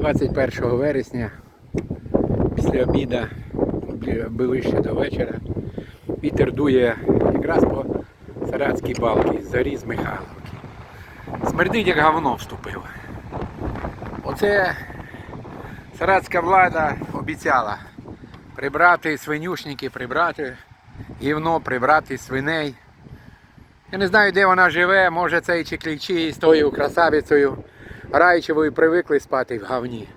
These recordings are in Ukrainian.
21 вересня після обіда ближче до вечора вітер дує якраз по Саратській балці, заріз Михайловки. Смердить, як говно вступив. Оце саратська влада обіцяла прибрати свинюшники, прибрати гівно, прибрати свиней. Я не знаю, де вона живе, може це і чеклічі з тою красавицею Райчевою привикли спати в говні.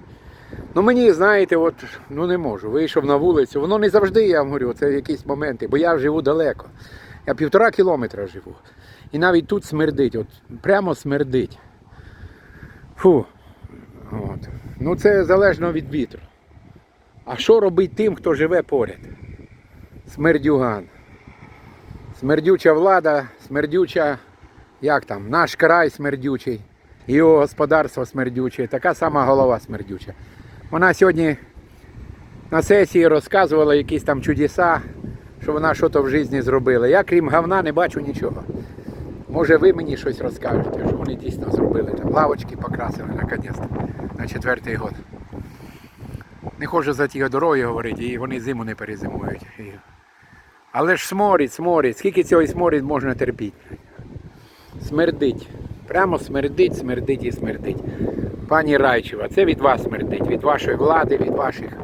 Ну мені, знаєте, от, ну не можу. Вийшов на вулицю. Воно не завжди, я вам говорю, це якісь моменти, бо я живу далеко. Я півтора кілометра живу. І навіть тут смердить, от прямо смердить. Фу. От. Ну це залежно від вітру. А що робить тим, хто живе поряд? Смердюган. Смердюча влада, смердюча, як там, наш край смердючий, його господарство смердюче, така сама голова смердюча. Вона сьогодні на сесії розказувала якісь там чудеса, що вона щось в житті зробила. Я крім говна не бачу нічого. Може ви мені щось розкажете, що вони дійсно зробили. Там лавочки покрасили наконець-то на четвертий год. Не хочу за ті дороги говорити, і вони зиму не перезимують. Але ж сморід, сморід, скільки цього сморід можна терпіти? Смердить. Прямо смердить, смердить і смердить. Пані Райчева, це від вас смердить, від вашої влади, від ваших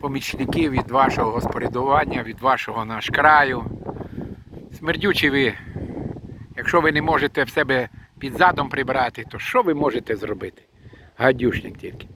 помічників, від вашого госпорядування, від вашого наш краю. Смердючі ви. Якщо ви не можете в себе під задом прибрати, то що ви можете зробити? Гадюшник тільки.